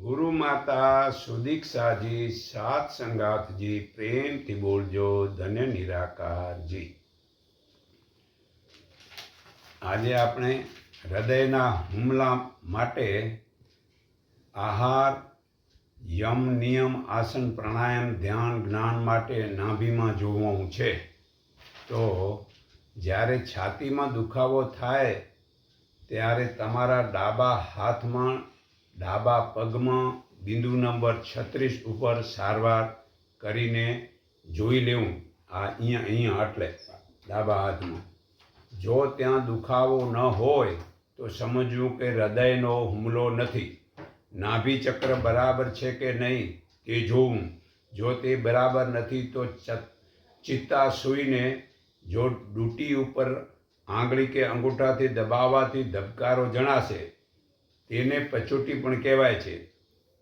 ગુરુ માતા સુદીક્ષાજી સાત સંગાથજી, પ્રેમથી બોલજો, ધન્ય નિરાકારજી. આજે આપણે હૃદયના હુમલા માટે આહાર, યમ, નિયમ, આસન, પ્રાણાયામ, ધ્યાન, જ્ઞાન માટે નાભીમાં જોવું છે. તો જ્યારે છાતીમાં દુખાવો થાય, ત્યારે તમારા ડાબા હાથમાં ડાબા પગમાં બિંદુ નંબર છત્રીસ ઉપર સારવાર કરીને જોઈ લેવું. આ અહીંયા અહીંયા એટલે ડાબા હાથમાં. જો ત્યાં દુખાવો ન હોય તો સમજવું કે હૃદયનો હુમલો નથી. નાભી ચક્ર બરાબર છે કે નહીં તે જોવું. જો તે બરાબર નથી તો ચિત્તા સૂઈને જો ડૂટી ઉપર આંગળી કે અંગૂઠાથી દબાવવાથી ધબકારો જણાશે. તેને પચોટી પણ કહેવાય છે.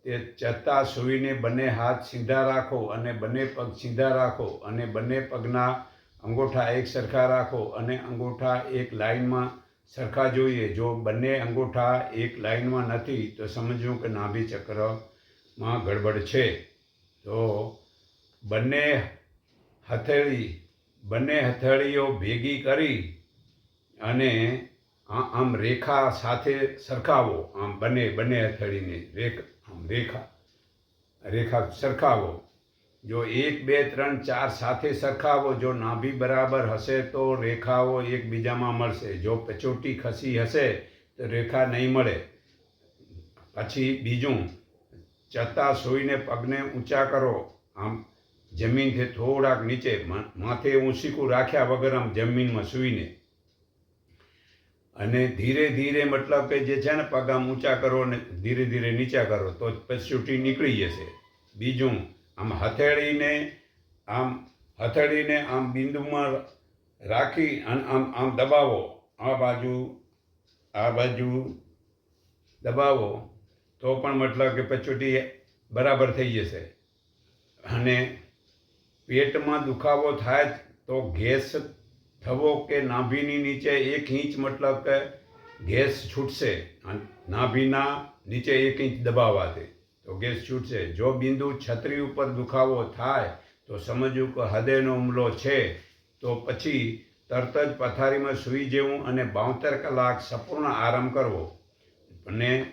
તે ચત્તા સૂઈને બંને હાથ સીધા રાખો અને બંને પગ સીધા રાખો અને બંને પગના અંગૂઠા એક સરખા રાખો અને અંગૂઠા એક લાઇનમાં સરખા જોઈએ. જો બંને અંગૂઠા એક લાઈનમાં નથી, તો સમજવું કે નાભી ચક્રમાં ગડબડ છે. તો બંને હથેળી, બંને હથેળીઓ ભેગી કરી અને આમ રેખા સાથે સરખાવો. આમ બંને બંને હથેળીને રેખ, આમ રેખા. રેખા સરખાવો. જો એક, બે, ત્રણ, ચાર સાથે સરખાવો, જો નાભી બરાબર હશે તો રેખાઓ એકબીજામાં મળશે. જો પચોટી ખસી હશે તો રેખા નહીં મળે. પછી બીજું ચત્તા સૂઈને પગને ઊંચા કરો. આમ જમીનથી થોડાક નીચે માથે ઊંચીકું રાખ્યા વગર આમ જમીનમાં સૂઈને. અને ધીરે ધીરે મતલબ કે જે છે ને પગ આમ ઊંચા કરો ને ધીરે ધીરે નીચા કરો, તો પછી નીકળી જશે. બીજું, આમ હથેળીને આમ હથેળીને આમ બિંદુમાં રાખી અને આમ આમ દબાવો. આ બાજુ આ બાજુ દબાવો, તો પણ મતલબ કે પચોટી બરાબર થઈ જશે. અને પેટમાં દુખાવો થાય તો ગેસ થવો કે નાભીની નીચે એક ઇંચ મતલબ કે ગેસ છૂટશે નાભીના નીચે એક ઇંચ દબાવવાથી તો ગેસ છૂટશે. જો બિંદુ છત્રી ઉપર દુખાવો થાય, તો સમજવું કે હૃદયનો હુમલો છે. તો પછી તરત જ પથારીમાં સૂઈ જવું અને બાવતેર કલાક સંપૂર્ણ આરામ કરવો. અને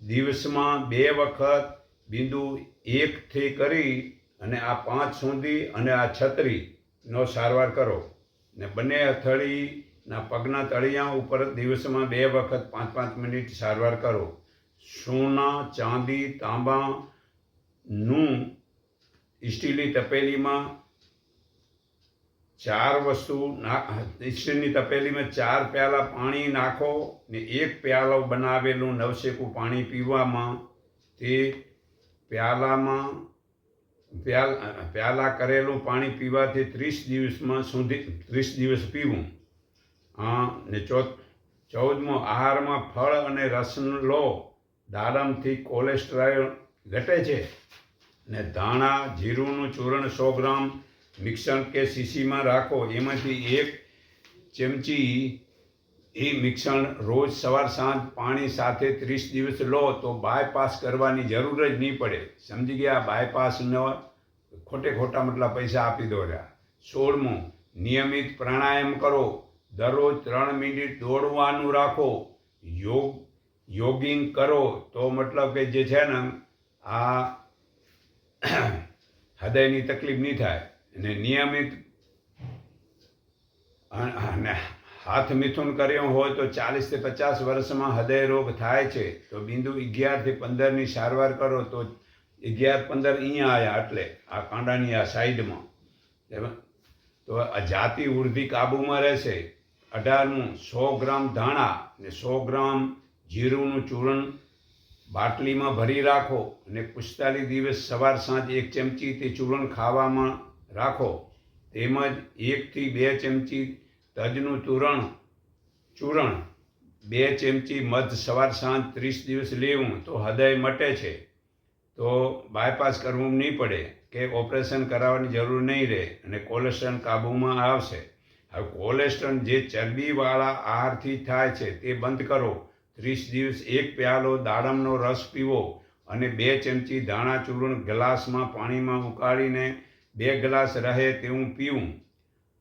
દિવસમાં બે વખત બિંદુ એકથી કરી અને આ પાંચ સુધી અને આ છત્રીનો સારવાર કરો. ને બંને હથેળીના પગના તળિયા ઉપર દિવસમાં બે વખત પાંચ પાંચ મિનિટ સારવાર કરો. સોના, ચાંદી તાંબાનું સ્ટીલની તપેલીમાં ચાર વસ્તુ સ્ટીલની તપેલીમાં ચાર પ્યાલા પાણી નાખો ને એક પ્યાલો બનાવેલું નવશેકું પાણી પીવામાં તે પ્યાલામાં પ્યાલ પ્યાલા કરેલું પાણી પીવાથી ત્રીસ દિવસમાં સુધી, ત્રીસ દિવસ પીવું. હા, ને ચૌ ચૌદમો, આહારમાં ફળ અને રસ લો. દાડમથી કોલેસ્ટ્રોલ ઘટે છે. ને ધાણા, જીરુંનું ચૂર્ણ સો ગ્રામ, મિક્સર કે શીશીમાં રાખો. એમાંથી એક ચમચી એ મિક્ષણ રોજ સવાર સાંજ પાણી સાથે ત્રીસ દિવસ લો તો બાયપાસ કરવાની જરૂર જ નહીં પડે. સમજી ગયા? બાયપાસનો ખોટે ખોટા મતલબ પૈસા આપી દો રહ્યા. સોળમું, નિયમિત પ્રાણાયામ કરો. દરરોજ ત્રણ મિનિટ દોડવાનું રાખો. યોગ, યોગિંગ કરો તો મતલબ કે જે છે ને, આ હૃદયની તકલીફ નહીં થાય. અને નિયમિત અને હાથ મિથુન કર્યો હોય તો ચાલીસથી પચાસ વર્ષમાં હૃદય રોગ થાય છે. તો બિંદુ અગિયારથી પંદરની સારવાર કરો તો અગિયાર પંદર અહીંયા આવ્યા એટલે આ કાંડાની આ સાઈડમાં. તો આ જાતિ વૃદ્ધિ કાબૂમાં રહેશે. અઢારમું, સો ગ્રામ ધાણા ને સો ગ્રામ જીરુંનું ચૂર્ણ બાટલીમાં ભરી રાખો અને પિસ્તાલીસ દિવસ સવાર સાંજ એક ચમચી તે ચૂર્ણ ખાવામાં રાખો. તેમજ એકથી બે ચમચી તજનું ચૂરણ ચૂરણ, બે ચમચી મધ સવાર સાંજ ત્રીસ દિવસ લેવું તો હૃદય મટે છે. તો બાયપાસ કરવું નહીં પડે કે ઓપરેશન કરાવવાની જરૂર નહીં રહે અને કોલેસ્ટ્રોલ કાબૂમાં આવશે. હવે કોલેસ્ટ્રોલ જે ચરબીવાળા આહારથી થાય છે તે બંધ કરો. ત્રીસ દિવસ એક પ્યાલો દાડમનો રસ પીવો અને બે ચમચી ધાણા ચૂર્ણ ગ્લાસમાં પાણીમાં ઉકાળીને બે ગ્લાસ રહે તેવું પીવું.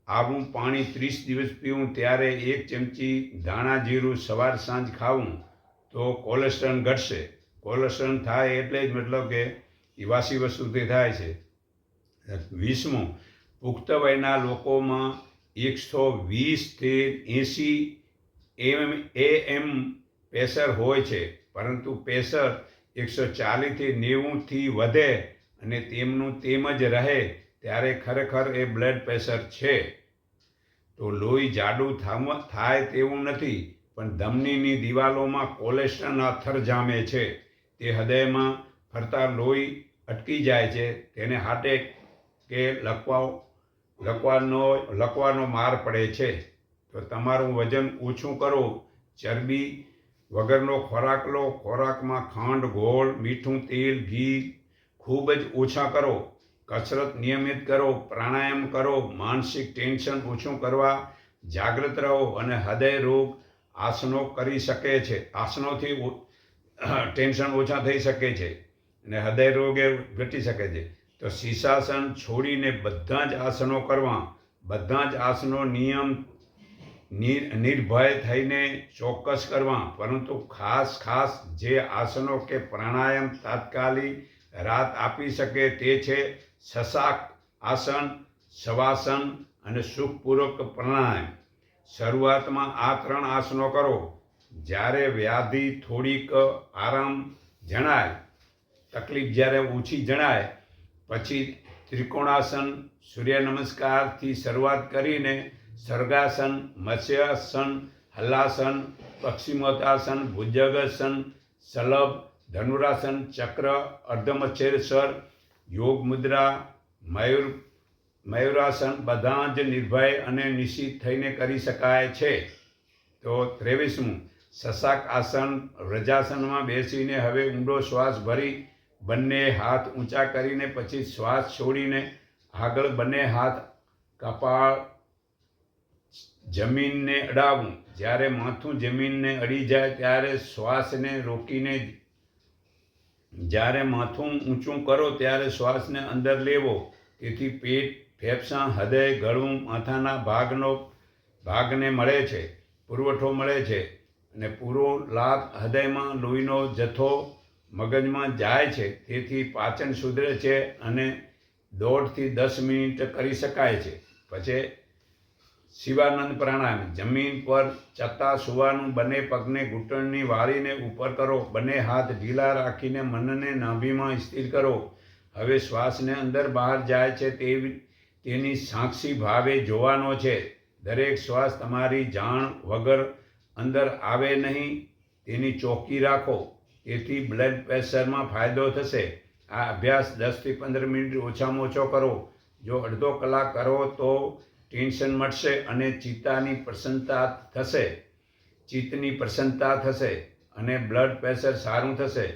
આવું પાણી ત્રીસ દિવસ પીવું, ત્યારે એક ચમચી ધાણા જીરું સવાર સાંજ ખાવું, તો કોલેસ્ટ્રોલ ઘટશે. કોલેસ્ટ્રોલ થાય એટલે જ મતલબ કે ઇવાસી વાસી વસ્તુથી થાય છે. વીસમું, પુખ્ત વયના લોકોમાં એકસો વીસથી એંસી એમ એ એમ પ્રેશર હોય છે, પરંતુ પ્રેશર એકસો ચાલીસથી નેવુંથી વધે અને તેમનું તેમ જ રહે. ત્યારે ખરેખર એ બ્લડ પ્રેશર છે. તો લોહી જાડું થાય તેવું નથી, પણ ધમનીની દિવાલોમાં કોલેસ્ટ્રોલ અથર જામે છે. તે હૃદયમાં ફરતા લોહી અટકી જાય છે. તેને હાર્ટ કે લકવા લકવાનો લકવાનો માર પડે છે. તો તમારું વજન ઓછું કરો. ચરબી વગરનો ખોરાક લો. ખોરાકમાં ખાંડ, ગોળ, મીઠું, તેલ, ઘી ખૂબ જ ઓછા કરો. કસરત નિયમિત કરો, પ્રાણાયામ કરો, માનસિક ટેન્શન ઓછું કરવા જાગૃત રહો અને હૃદય રોગ આસનો કરી શકે છે. આસનોથી ટેન્શન ઓછા થઈ શકે છે અને હૃદય એ ઘટી શકે છે. તો શીર્ષાસન છોડીને બધા જ આસનો કરવા, બધા જ આસનો નિયમ નિર, નિર્ભય થઈને ચોક્કસ કરવા. પરંતુ ખાસ ખાસ જે આસનો કે પ્રાણાયામ તાત્કાલિક રાત આપી શકે તે છે શશાક આસન શવાસન અને સુખપૂર્વક પ્રાણાયામ. શરૂઆતમાં આ ત્રણ આસનો કરો. જ્યારે વ્યાધિ થોડીક આરામ જણાય, તકલીફ જ્યારે ઓછી જણાય, પછી ત્રિકોણાસન સૂર્ય નમસ્કારથી શરૂઆત કરીને સર્ગાસન મત્સ્યાસન, હલ્લાસન પશ્ચિમોત્તાસન ભુજગાસન, સલભ, ધનુરાસન, ચક્ર અર્ધમચ્છેસર યોગ મુદ્રા, મયુર, મયુરાસન બધા જ નિર્ભય અને નિશ્ચિત થઈને કરી શકાય છે. તો ત્રેવીસમું શશાક આસન રજાસનમાં બેસીને હવે ઊંડો શ્વાસ ભરી બંને હાથ ઊંચા કરીને પછી શ્વાસ છોડીને આગળ બંને હાથ કપાળ જમીનને અડાવવું જ્યારે માથું જમીનને અડી જાય ત્યારે શ્વાસને રોકીને જ્યારે માથું ઊંચું કરો ત્યારે શ્વાસને અંદર લેવો. તેથી પેટ ફેફસાં, હૃદય ગળું, માથાના ભાગનો ભાગને મળે છે, પુરવઠો મળે છે અને પૂરો લાભ હૃદયમાં લોહીનો જથ્થો મગજમાં જાય છે. તેથી પાચન સુધરે છે અને દોઢથી દસ મિનિટ કરી શકાય છે. પછી શિવાનંદ પ્રાણાયામ, જમીન પર ચત્તા સુવાનું બંને પગને ઘૂંટણની વાળીને ઉપર કરો, બંને હાથ ઢીલા રાખીને મનને નાભીમાં સ્થિર કરો. હવે શ્વાસને અંદર બહાર જાય છે તેવી, તેની સાક્ષી ભાવે જોવાનો છે. દરેક શ્વાસ તમારી જાણ વગર અંદર આવે નહીં, તેની ચોકી રાખો. તેથી બ્લડ પ્રેશરમાં ફાયદો થશે. આ અભ્યાસ દસથી પંદર મિનિટ ઓછામાં ઓછો કરો. જો અડધો કલાક કરો તો ટેન્શન મળશે અને ચિત્તાની પ્રસન્નતા થશે. ચિત્તની પ્રસન્નતા થશે અને બ્લડ પ્રેશર સારું થશે.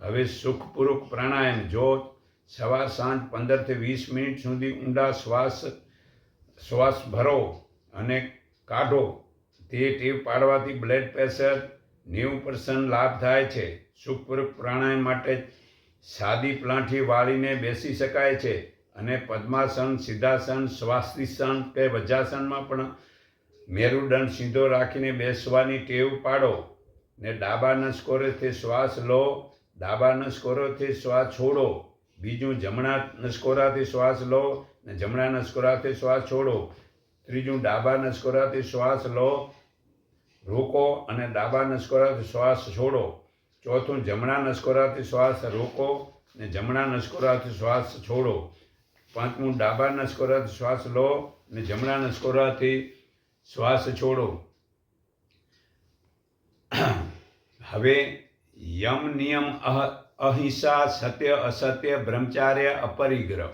હવે સુખપૂર્વક પ્રાણાયામ જો સવાર સાંજ પંદરથી વીસ મિનિટ સુધી ઊંડા શ્વાસ શ્વાસ ભરો અને કાઢો, તે ટેવ પાડવાથી બ્લડ પ્રેશર નેવું પર્સન્ટ લાભ થાય છે. સુખપૂર્વક પ્રાણાયામ માટે સાદી પ્લાંઠી વાળીને બેસી શકાય છે. અને પદ્માસન, સિદ્ધાસન સ્વાસ્થિસન કે વજ્રાસનમાં પણ મેરુદંડ સીધો રાખીને બેસવાની ટેવ પાડો ને ડાબા નસકોરેથી શ્વાસ લો ડાબા નસકોરેથી શ્વાસ છોડો, બીજું જમણા નસકોરાથી શ્વાસ લો ને જમણા નસકોરાથી શ્વાસ છોડો, ત્રીજું ડાબા નસકોરાથી શ્વાસ લો, રોકો અને ડાબા નસકોરાથી શ્વાસ છોડો, ચોથું જમણા નસકોરાથી શ્વાસ રોકો ને જમણા નસકોરાથી શ્વાસ છોડો પાંચમું ડાબા નસકોરાથી શ્વાસ લો અને જમણા નસકોરાથી શ્વાસ છોડો. હવે યમ નિયમ અહ, અહિંસા સત્ય અસત્ય બ્રહ્મચાર્ય અપરિગ્રહ.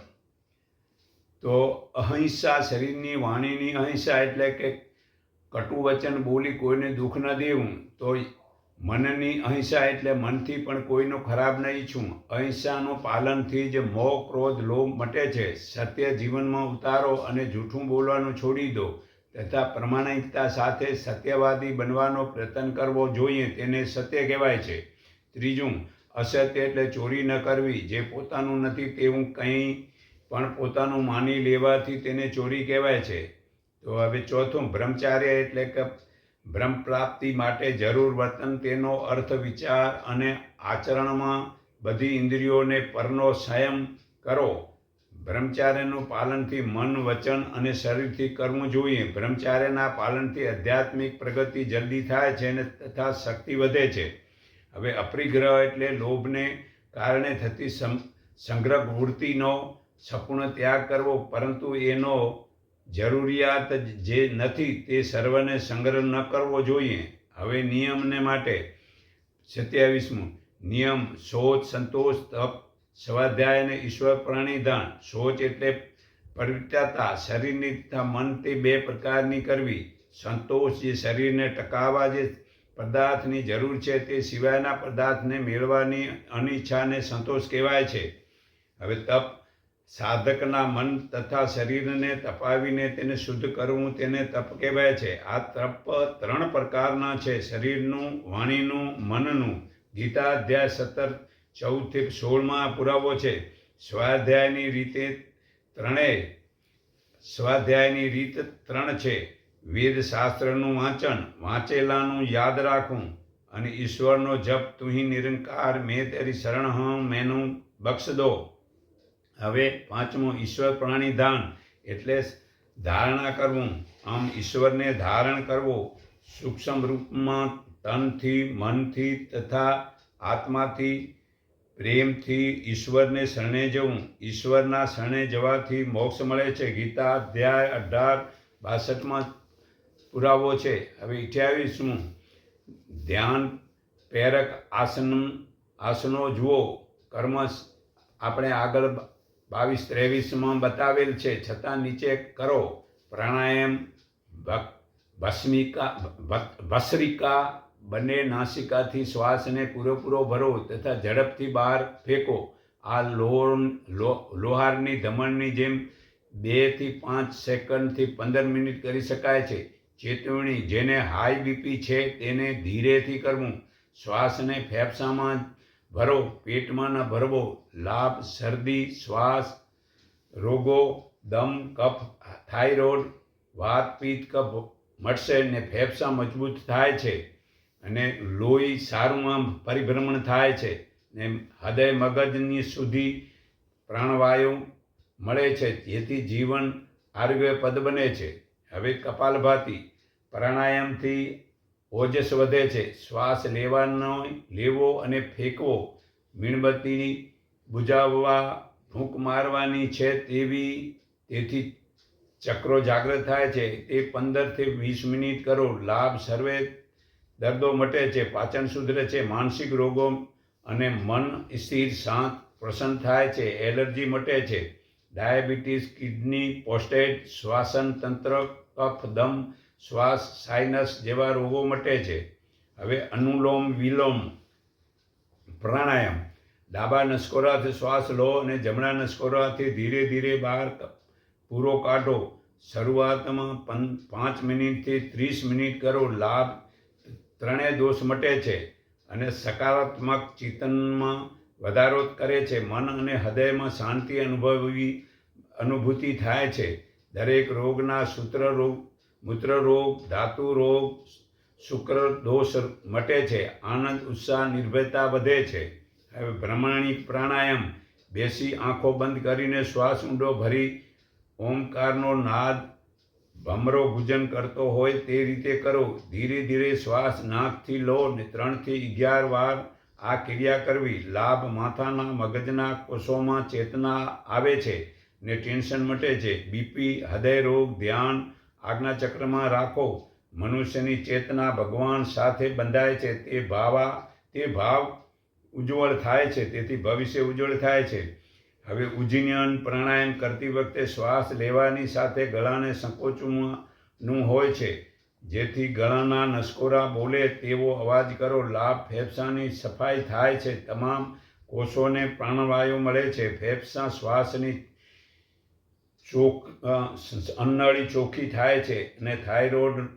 તો અહિંસા શરીરની વાણીની અહિંસા એટલે કે કટુ વચન બોલી કોઈને દુઃખ ન દેવું, તો મનની અહિંસા એટલે મનથી પણ કોઈનો ખરાબ નહીં છું. અહિંસાનું પાલનથી જ મોહ, ક્રોધ, લોભ મટે છે. સત્ય જીવનમાં ઉતારો અને જૂઠું બોલવાનું છોડી દો. તથા પ્રમાણિકતા સાથે સત્યવાદી બનવાનો પ્રયત્ન કરવો જોઈએ, તેને સત્ય કહેવાય છે. ત્રીજું, અસત્ય એટલે ચોરી ન કરવી. જે પોતાનું નથી, તેવું કંઈ પણ પોતાનું માની લેવાથી તેને ચોરી કહેવાય છે. તો હવે ચોથું, બ્રહ્મચાર્ય એટલે કે બ્રહ્મ પ્રાપ્તિ માટે જરૂર વર્તન તેનો અર્થ વિચાર અને આચરણમાં બધી ઇન્દ્રિયોને પરનો સંયમ કરો. બ્રહ્મચાર્યનું પાલનથી મન, વચન અને શરીરથી કરવું જોઈએ. બ્રહ્મચાર્યના પાલનથી આધ્યાત્મિક પ્રગતિ જલ્દી થાય છે અને તથા શક્તિ વધે છે. હવે અપરિગ્રહ એટલે લોભને કારણે થતી સંગ્રહ વૃત્તિનો સંપૂર્ણ ત્યાગ કરવો, પરંતુ એનો જરૂરિયાત જે નથી તે સર્વને સંગ્રહ ન કરવો જોઈએ. હવે નિયમને માટે સત્યાવીસમું. નિયમ શોચ સંતોષ, તપ, સ્વાધ્યાય અને ઈશ્વર પ્રણિધાન. શોચ એટલે પવિત્રતા, શરીરની તથા મન બે પ્રકારની કરવી. સંતોષ જે શરીરને ટકાવવા જે પદાર્થની જરૂર છે તે સિવાયના પદાર્થને મેળવવાની અનિચ્છાને સંતોષ કહેવાય છે. હવે તપ સાધકના મન તથા શરીરને તપાવીને તેને શુદ્ધ કરવું તેને તપ કહેવાય છે. આ તપ ત્રણ પ્રકારના છે. શરીરનું, વાણીનું, મનનું. ગીતા અધ્યાય સત્તર, ચૌદથી સોળમાં પુરાવો છે. સ્વાધ્યાયની રીતે ત્રણેય, સ્વાધ્યાયની રીત ત્રણ છે. વેદ શાસ્ત્રનું વાંચન, વાંચેલાનું યાદ રાખવું અને ઈશ્વરનો જપ તુહી નિરંકાર, મેં તેરી શરણ હં મેનું બક્ષ દો હવે પાંચમું ઈશ્વર પ્રાણીધાન એટલે ધારણા કરવું. આમ ઈશ્વરને ધારણ કરવો સૂક્ષ્મ રૂપમાં તનથી, મનથી તથા આત્માથી, પ્રેમથી ઈશ્વરને શરણે જવું. ઈશ્વરના શરણે જવાથી મોક્ષ મળે છે. ગીતા અધ્યાય અઢાર બાસઠમાં પુરાવો છે. હવે અઠ્યાવીસમું ધ્યાન, પ્રેરક આસન, આસનો જુઓ. કર્મ આપણે આગળ બાવીસ ત્રેવીસમાં બતાવેલ છે. છતાં નીચે કરો. પ્રાણાયામ ભસ્મિકા ભસ્રિકા બંને નાસિકાથી શ્વાસને પૂરેપૂરો ભરો તથા ઝડપથી બહાર ફેંકો. આ લોહ લો- લોહારની ધમણની જેમ બેથી પાંચ સેકન્ડથી પંદર મિનિટ કરી શકાય છે. ચેતવણી, જેને હાઈ બીપી છે, તેને ધીરેથી કરવું. શ્વાસને ફેફસામાં ભરો પેટમાં ન ભરવો, લાભ, શરદી, શ્વાસ, રોગો, દમ, કફ, થાઇરોઇડ, વાત પિત્ત કફ મટશે ને ફેફસા મજબૂત થાય છે અને લોહી સારું આમ પરિભ્રમણ થાય છે ને હૃદય મગજની સુધી પ્રાણવાયુ મળે છે, જેથી જીવન આરોગ્યપદ બને છે. હવે કપાલભાતી, પ્રાણાયામથી ઓજસ વધે છે. શ્વાસ લેવાનો, લેવો અને ફેંકવો મીણબત્તીની બુજાવવા ફૂંક મારવાની છે તેવી તેથી ચક્રો જાગૃત થાય છે. તે પંદરથી વીસ મિનિટ કરો. લાભ સર્વે દર્દો મટે છે. પાચન સુધરે છે. માનસિક રોગો અને મન સ્થિર, શાંત, પ્રસન્ન થાય છે. એલર્જી મટે છે. ડાયાબિટીસ, કિડની પોસ્ટેડ શ્વાસન તંત્ર કફ, દમ શ્વાસ સાઇનસ જેવા રોગો મટે છે. હવે અનુલોમ વિલોમ, પ્રાણાયામ. ડાબા નસકોરાથી શ્વાસ લો અને જમણા નસકોરાથી ધીરે ધીરે બહાર પૂરો કાઢો. શરૂઆતમાં પં, પાંચ મિનિટથી ત્રીસ મિનિટ કરો. લાભ, ત્રણેય દોષ મટે છે અને સકારાત્મક ચિંતનમાં વધારો કરે છે. મન અને હૃદયમાં શાંતિ અનુભવવી અનુભૂતિ થાય છે. દરેક રોગના સૂત્ર રોગ મૂત્ર રોગ, ધાતુ રોગ, શુક્ર દોષ મટે છે, આનંદ, ઉત્સાહ, નિર્ભયતા વધે છે. હવે ભ્રમણાણી પ્રાણાયામ, બેસી આંખો બંધ કરીને શ્વાસ ઊંડો ભરી, ઓમકારનો નાદ, ભમરો ભૂજન કરતો હોય તે રીતે કરો. ધીરે ધીરે શ્વાસ નાકથી લો ને ત્રણથી અગિયાર વાર આ ક્રિયા કરવી. લાભ માથાના, મગજના, કોષોમાં ચેતના આવે છે ને ટેન્શન મટે છે. બીપી, હૃદય રોગ, ધ્યાન આજ્ઞાચક્રમાં રાખો, મનુષ્યની ચેતના ભગવાન સાથે બંધાય છે, તે ભાવા, તે ભાવ ઉજ્જવળ થાય છે, તેથી ભવિષ્ય ઉજ્જવળ થાય છે. હવે ઉજ્જૈન પ્રાણાયામ કરતી વખતે શ્વાસ લેવાની સાથે ગળાને સંકોચવાનું હોય છે. જેથી ગળાના નસકોરા બોલે તેવો અવાજ કરો, લાભ ફેફસાની સફાઈ થાય છે, તમામ કોષોને પ્રાણવાયુ મળે છે. ફેફસા શ્વાસની ચોક અન્નળી ચોખ્ખી થાય છે અને થાઇરોઇડ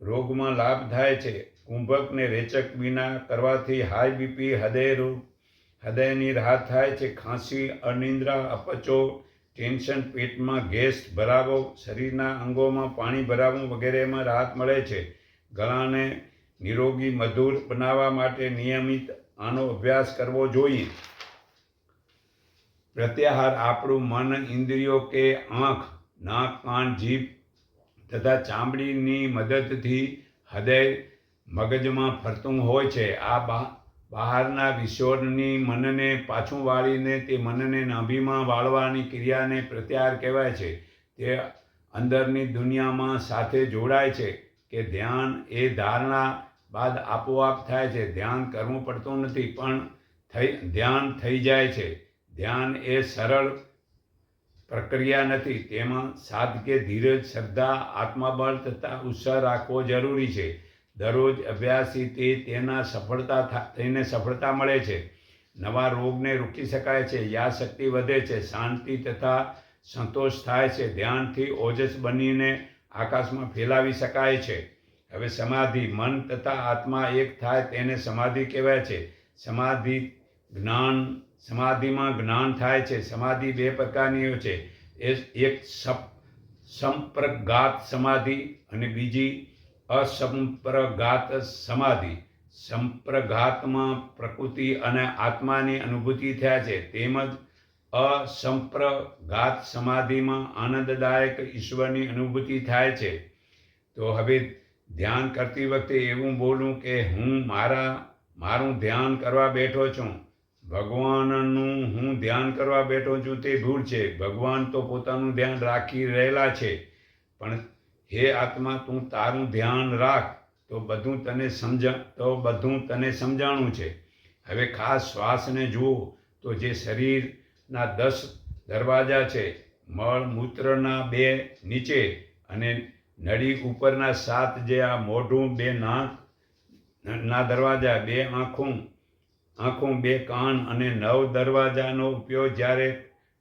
રોગમાં લાભ થાય છે. કુંભકને રેચક વિના કરવાથી હાઈ બીપી હૃદય હૃદયની રાહત થાય છે. ખાંસી, અનિદ્રા, અપચો, ટેન્શન પેટમાં ગેસ ભરાવો, શરીરના અંગોમાં પાણી ભરાવવું વગેરેમાં રાહત મળે છે. ગળાને નિરોગી મધુર બનાવવા માટે નિયમિત આનો અભ્યાસ કરવો જોઈએ. પ્રત્યાહાર આપણું મન, ઇન્દ્રિયો કે આંખ, નાક, કાન, જીભ તથા ચામડીની મદદથી હૃદય મગજમાં ફરતું હોય છે. આ બહારના વિશ્વની મનને પાછું વાળીને તે મનને નાભીમાં વાળવાની ક્રિયાને પ્રત્યાહાર કહેવાય છે. તે અંદરની દુનિયામાં સાથે જોડાય છે કે ધ્યાન એ ધારણા બાદ આપોઆપ થાય છે. ધ્યાન કરવું પડતું નથી, પણ થઈ, ધ્યાન થઈ જાય છે. ધ્યાન એ સરળ પ્રક્રિયા નથી. તેમાં સાધકે ધીરજ, શ્રદ્ધા, આત્મબળ તથા ઉત્સાહ રાખવો જરૂરી છે. દરરોજ અભ્યાસથી તે તેના સફળતા તેને સફળતા મળે છે. નવા રોગને રોકી શકાય છે. યાદશક્તિ વધે છે. શાંતિ તથા સંતોષ થાય છે. ધ્યાનથી ઓજસ બનીને આકાશમાં ફેલાવી શકાય છે. હવે સમાધિ, મન તથા આત્મા એક થાય તેને સમાધિ કહેવાય છે. સમાધિ, જ્ઞાન સમાધિમાં જ્ઞાન થાય છે, સમાધિ બે પ્રકારની છે. એ- એક સપ, સંપ્રગાત સમાધિ અને બીજી અસંપ્રગાત સમાધિ. સંપ્રઘાતમાં પ્રકૃતિ અને આત્માની અનુભૂતિ થયા છે. તેમજ અસંપ્રઘાત સમાધિમાં આનંદદાયક ઈશ્વરની અનુભૂતિ થાય છે. તો હવે ધ્યાન કરતી વખતે એવું બોલું કે હું મારા, મારું ધ્યાન કરવા બેઠો છું. ભગવાનનું હું ધ્યાન કરવા બેઠો છું તે ભૂલ છે. ભગવાન તો પોતાનું ધ્યાન રાખી રહેલા છે. પણ હે આત્મા, તું તારું ધ્યાન રાખ. તો બધું તને સમજ, તો બધું તને સમજાણું છે. હવે ખાસ શ્વાસને જુઓ. તો જે શરીરના દસ દરવાજા છે, મળ, મૂત્રના બે નીચે અને નળી ઉપરના સાત જે આ મોઢું, બે નાક, ના દરવાજા, બે આંખું આંખું, બે કાન અને નવ દરવાજાનો ઉપયોગ જ્યારે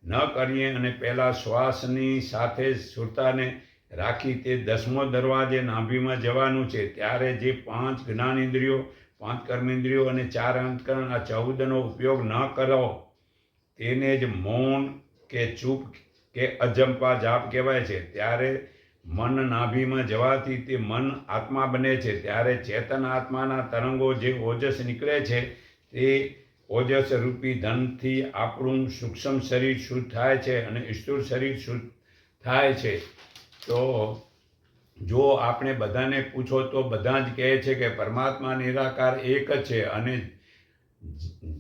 ન કરીએ અને પહેલાં શ્વાસની સાથે સુરતાને રાખી તે દસમો દરવાજે નાભીમાં જવાનું છે, ત્યારે જે પાંચ જ્ઞાન ઇન્દ્રિયો પાંચ કર્મેન્દ્રિયો અને ચાર અંતકરણ આ ચૌદનો ઉપયોગ ન કરો, તેને જ મૌન કે ચૂપ કે અજંપા જાપ કહેવાય છે. ત્યારે મન નાભીમાં જવાથી તે મન આત્મા બને છે, ત્યારે ચેતન આત્માના તરંગો જે ઓજસ નીકળે છે તે ઓજસ રૂપી ધનથી આપણું સૂક્ષ્મ શરીર શુદ્ધ થાય છે અને સ્થૂળ શરીર શુદ્ધ થાય છે. તો જો આપણે બધાને પૂછો તો બધા જ કહે છે કે પરમાત્મા નિરાકાર એક જ છે અને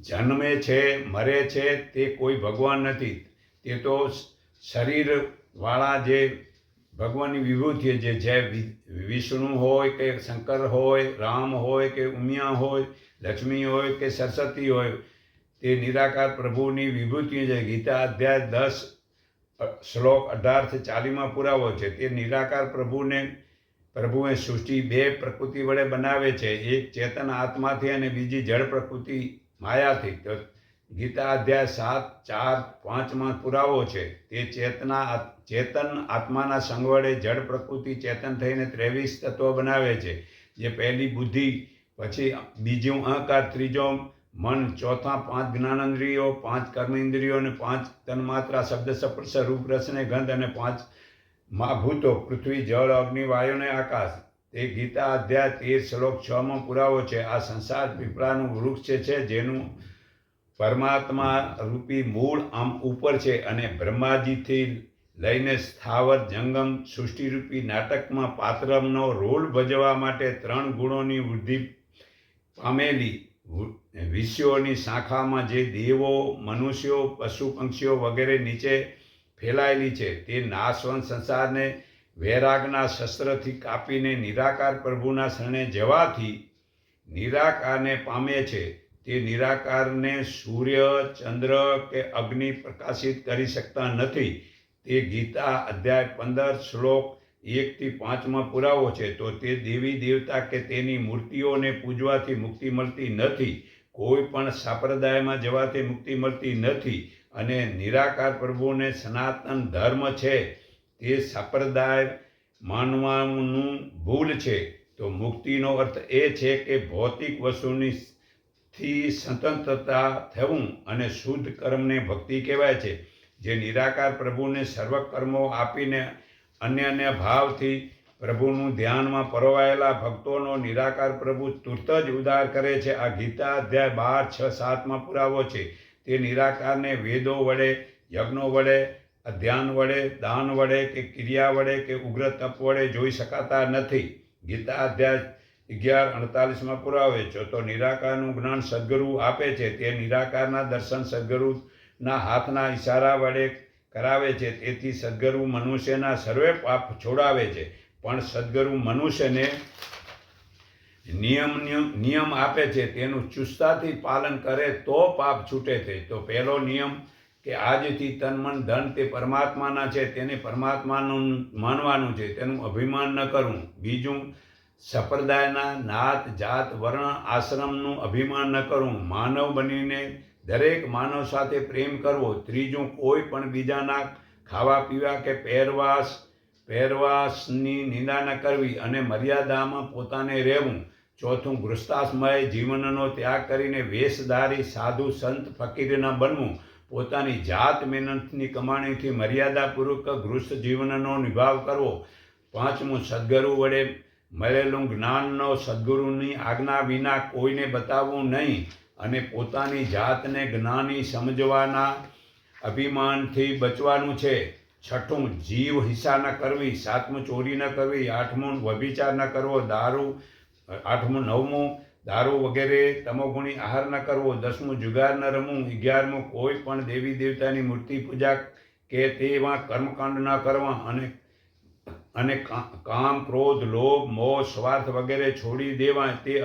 જન્મે છે, મરે છે તે કોઈ ભગવાન નથી. તે તો શરીરવાળા જે ભગવાનની વિભૂતિ છે જે વિ- વિષ્ણુ હોય કે શંકર હોય, રામ હોય કે ઉમિયા હોય, લક્ષ્મી હોય કે સરસ્વતી હોય, તે નિરાકાર પ્રભુની વિભૂતિ છે ગીતા અધ્યાય દસ શ્લોક અઢારથી ચાલીમાં પુરાવો છે, તે નિરાકાર પ્રભુને, પ્રભુએ સૃષ્ટિ બે પ્રકૃતિ વડે બનાવે છે, એક ચેતન આત્માથી અને બીજી જળ પ્રકૃતિ માયાથી. તો ગીતા અધ્યાય સાત, ચાર, પાંચમાં પુરાવો છે. તે ચેતના ચેતન આત્માના સંગવડે જળ પ્રકૃતિ ચેતન થઈને ત્રેવીસ તત્વો બનાવે છે. જે પહેલી બુદ્ધિ, પછી બીજું અહંકાર, ત્રીજો મન, ચોથા પાંચ જ્ઞાનેન્દ્રિયો, પાંચ કર્મેન્દ્રિયો અને પાંચ તન્માત્રા, શબ્દ સપર્શ રૂપ રસને ગંધ અને પાંચ મહાભૂતો, પૃથ્વી, જળ, અગ્નિ, વાયુ આકાશ. તે ગીતા અધ્યાય તેર શ્લોક છમાં પુરાવો છે. આ સંસાર પીપળાનું વૃક્ષ છે જેનું પરમાત્મા રૂપી મૂળ આમ ઉપર છે અને બ્રહ્માજીથી લઈને સ્થાવર જંગમ સૃષ્ટિરૂપી નાટકમાં પાત્રનો રોલ ભજવવા માટે ત્રણ ગુણોની વૃદ્ધિ પામેલી વિષયોની શાખામાં જે દેવો, મનુષ્યો પશુ પંક્ષીઓ વગેરે નીચે ફેલાયેલી છે, તે નાશવંત સંસારને વૈરાગના શસ્ત્રથી કાપીને નિરાકાર પ્રભુના શરણે જવાથી નિરાકારને પામે છે. તે નિરાકારને સૂર્ય, ચંદ્ર કે અગ્નિ પ્રકાશિત કરી શકતા નથી. તે ગીતા અધ્યાય પંદર, શ્લોક એકથી પાંચમાં પુરાવો છે. તો તે દેવી દેવતા કે તેની મૂર્તિઓને પૂજવાથી મુક્તિ મળતી નથી. કોઈ પણ સંપ્રદાયમાં જવાથી મુક્તિ મળતી નથી. અને નિરાકાર પ્રભુને સનાતન ધર્મ છે. તે સંપ્રદાય માનવાનું ભૂલ છે. તો મુક્તિનો અર્થ એ છે કે ભૌતિક વસ્તુની થી સ્વતંત્રતા થવું અને શુદ્ધ કર્મને ભક્તિ કહેવાય છે, જે નિરાકાર પ્રભુને સર્વ કર્મો આપીને અન્ય અન્ય ભાવથી પ્રભુનું ધ્યાનમાં પરોવાયેલા ભક્તોનો નિરાકાર પ્રભુ તુરત જ ઉદાર કરે છે. આ ગીતા અધ્યાય બાર, છ, સાતમાં પુરાવો છે. તે નિરાકારને વેદો વડે, યજ્ઞો વડે, અધ્યાન વડે, દાન વડે કે ક્રિયા વડે કે ઉગ્ર તપ વડે જોઈ શકાતા નથી. ગીતા અધ્યાય અગિયાર અડતાલીસમાં પુરાવે છે. તો નિરાકારનું જ્ઞાન સદગુરુ આપે છે. તે નિરાકારના દર્શન સદગુરુના હાથના ઈશારા વડે કરાવે છે. તેથી સદગુરુ મનુષ્યના સર્વે પાપ છોડાવે છે. પણ સદગુરુ મનુષ્યને નિયમ નિયમ આપે છે. તેનું ચુસ્તાથી પાલન કરે તો પાપ છૂટે છે. તો પહેલો નિયમ કે આજથી તન મન ધન તે પરમાત્માના છે. તેને પરમાત્માનું માનવાનું છે. તેનું અભિમાન ન કરવું બીજું સંપ્રદાયના નાત, જાત, વર્ણ, આશ્રમનું અભિમાન ન કરવું માનવ બનીને દરેક માનવ સાથે પ્રેમ કરવો. ત્રીજું, કોઈ પણ બીજાના ખાવા પીવા કે પહેરવાશ પહેરવાશની નિંદા ન કરવી અને મર્યાદામાં પોતાને રહેવું. ચોથું ગૃસ્તાસમય જીવનનો ત્યાગ કરીને વેશધારી, સાધુ, સંત, ફકીર બનવું. પોતાની જાત મહેનતની કમાણીથી મર્યાદાપૂર્વક ગૃહસ્થ જીવનનો નિભાવ કરવો. પાંચમું, સદગુરુ વડે મળેલું જ્ઞાનનો સદગુરુની આજ્ઞા વિના કોઈને બતાવવું નહીં અને પોતાની જાતને જ્ઞાની સમજવાના અભિમાનથી બચવાનું છે. છઠ્ઠું, જીવ હિંસા ન કરવી, સાતમું, ચોરી ન કરવી, આઠમું, વ્યભિચાર ન કરવો, દારૂ, આઠમું, નવમું, દારૂ વગેરે તમોગુણી આહાર ન કરવો, દસમું, જુગાર ન રમવું, અગિયારમું, કોઈ પણ દેવી દેવતાની મૂર્તિ પૂજા કે તેમાં કર્મકાંડ ન કરવા અને અને કામ, ક્રોધ, લોભ, મોહ, સ્વાર્થ વગેરે છોડી દેવા તે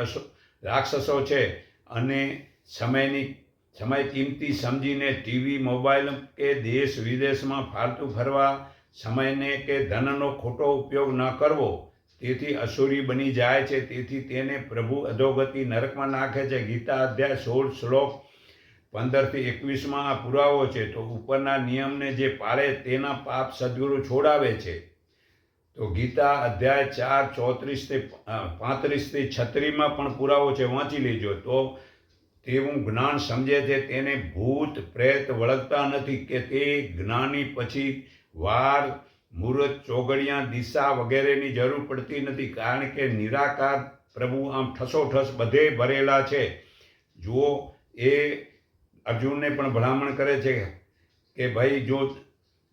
રાક્ષસો છે. અને સમયની, સમય કિંમતી સમજીને ટીવી મોબાઈલ કે દેશ વિદેશમાં ફાલતુ ફરવા, સમયને કે ધનનો ખોટો ઉપયોગ ન કરવો, તેથી અસુરી બની જાય છે. તેથી તેને પ્રભુ અધોગતિ નરકમાં નાખે છે. ગીતા અધ્યાય સોળ શ્લોક પંદરથી એકવીસમાં આ પુરાવો છે. તો ઉપરના નિયમને જે પાળે તેના પાપ સદગુરુ છોડાવે છે. તો ગીતા અધ્યાય ચાર ચોત્રીસથી પાંત્રીસથી છત્રીસમાં પણ પુરાવો છે, વાંચી લેજો. તો તેવું જ્ઞાન સમજે છે, તેને ભૂત પ્રેત વળગતા નથી કે તે જ્ઞાની પછી વાર, મુહૂર્ત, ચોગડિયા, દિશા વગેરેની જરૂર પડતી નથી, કારણ કે નિરાકાર પ્રભુ આમ ઠસોઠસ બધે ભરેલા છે. જુઓ, એ અર્જુનને પણ ભલામણ કરે છે કે ભાઈ, જો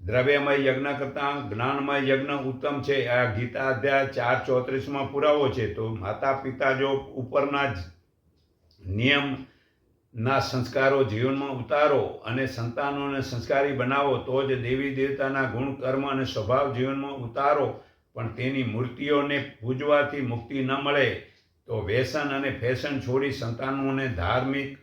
દ્રવ્યમય યજ્ઞ કરતાં જ્ઞાનમય યજ્ઞ ઉત્તમ છે. આ ગીતા અધ્યાય ચાર ચોત્રીસમાં પુરાવો છે. તો માતા પિતા જો ઉપરના જ નિયમના સંસ્કારો જીવનમાં ઉતારો અને સંતાનોને સંસ્કારી બનાવો, તો જ દેવી દેવતાના ગુણ, કર્મ અને સ્વભાવ જીવનમાં ઉતારો. પણ તેની મૂર્તિઓને પૂજવાથી મુક્તિ ન મળે. તો વ્યસન અને ફેશન છોડી સંતાનોને ધાર્મિક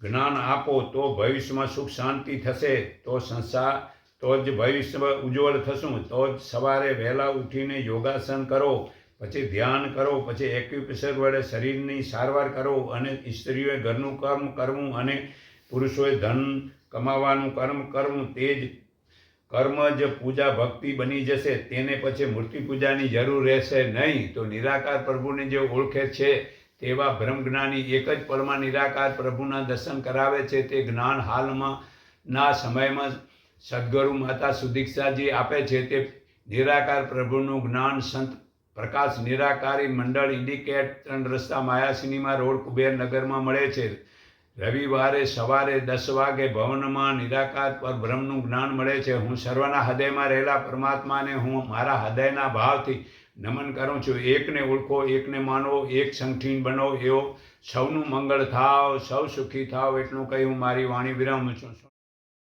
જ્ઞાન આપો, તો ભવિષ્યમાં સુખ શાંતિ થશે. તો સંસાર તો જ ભવિષ્યમાં ઉજ્જવળ થશું. તો જ સવારે વહેલા ઉઠીને યોગાસન કરો, પછી ધ્યાન કરો, પછી એક્યુપ્રેશર વડે શરીરની સારવાર કરો અને સ્ત્રીઓએ ઘરનું કર્મ કરવું અને પુરુષોએ ધન કમાવાનું કર્મ કરવું, તે જ કર્મ જ પૂજા ભક્તિ બની જશે. તેને પછી મૂર્તિ પૂજાની જરૂર રહેશે નહીં. તો નિરાકાર પ્રભુને જે ઓળખે છે, તેવા બ્રહ્મજ્ઞાની એક જ પળમાં નિરાકાર પ્રભુના દર્શન કરાવે છે. તે જ્ઞાન હાલમાં ના સમયમાં સદગુરુ માતા સુદીક્ષાજી આપે છે તે નિરાકાર પ્રભુનું જ્ઞાન સંત પ્રકાશ નિરાકારી મંડળ ઇન્ડિકેટ ત્રણ રસ્તા માયા સિનેમા રોડ કુબેરનગરમાં મળે છે. રવિવારે સવારે દસ વાગે ભવનમાં નિરાકાર પર બ્રહ્મનું જ્ઞાન મળે છે. હું સર્વના હૃદયમાં રહેલા પરમાત્માને હું મારા હૃદયના ભાવથી નમન કરું છું. એકને ઓળખો, એકને માનો, એક સંઠીન બનો, એવો સૌનું મંગળ થાવ, સૌ સુખી થાવ એટલું કહી હું મારી વાણી વિરામું છું.